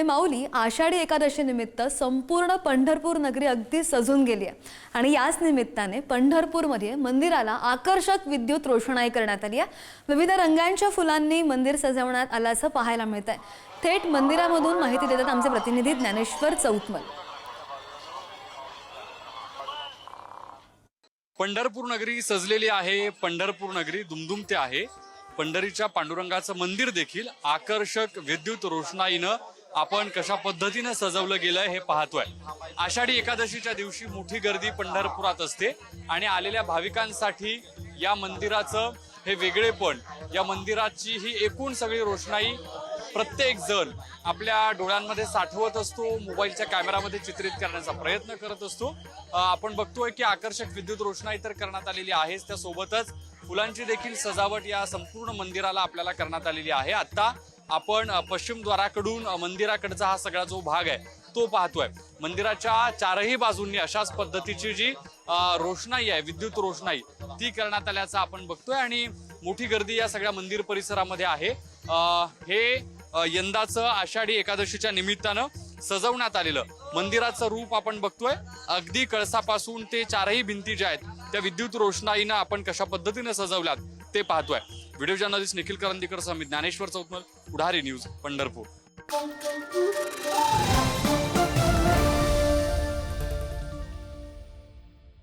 आणि माऊली आषाढी एकादशी निमित्त संपूर्ण पंढरपूर नगरी अगदी सजून गेली आहे. आणि याच निमित्ताने पंढरपूरमध्ये मंदिराला आकर्षक विद्युत रोषणाई करण्यात आली आहे. विविध रंगांच्या फुलांनी मंदिर सजवण्यात आल्याचं पाहायला मिळत आहे थेट मंदिरामधून माहिती देतात आमचे प्रतिनिधी ज्ञानेश्वर चौतमल. पंढरपूर नगरी सजलेली आहे. पंढरपूर नगरी दुमदुमते आहे. पंढरीच्या पांडुरंगाचं मंदिर देखील आकर्षक विद्युत रोषणाईनं आपण कशा पद्धतीनं सजवलं गेलंय हे पाहतोय. आषाढी एकादशीच्या दिवशी मोठी गर्दी पंढरपुरात असते आणि आलेल्या भाविकांसाठी या मंदिराचं हे वेगळेपण या मंदिराची ही एकूण सगळी रोषणाई प्रत्येक जण आपल्या डोळ्यांमध्ये साठवत असतो मोबाईलच्या कॅमेरामध्ये चित्रित करण्याचा प्रयत्न करत असतो. आपण बघतोय की आकर्षक विद्युत रोषणाई तर करण्यात आलेली आहेच. त्यासोबतच फुलांची देखील सजावट या संपूर्ण मंदिराला आपल्याला करण्यात आलेली आहे. आता आपण पश्चिमद्वाराकडून पश्चिम द्वाराकडून मंदिराकडचा हा सगळा जो भाग आहे तो पाहतोय. मंदिराच्या चारही बाजूंनी अशाच पद्धतीची जी रोषणाई आहे विद्युत रोषणाई ती करण्यात आल्याचं आपण बघतोय. आणि मोठी गर्दी या सगळ्या मंदिर परिसरामध्ये आहे. हे यंदाचं आषाढी एकादशीच्या निमित्तानं सजवण्यात आलेलं मंदिराचं रूप आपण बघतोय. अगदी कळसापासून ते चारही भिंती ज्या आहेत त्या विद्युत रोषणाईनं आपण कशा पद्धतीने सजवल्यात ते पाहतोय. व्हिडिओ जर्नलिस्ट निखिल करंदीकर समित ज्ञानेश्वर चौतमल पुढारी न्यूज पंढरपूर.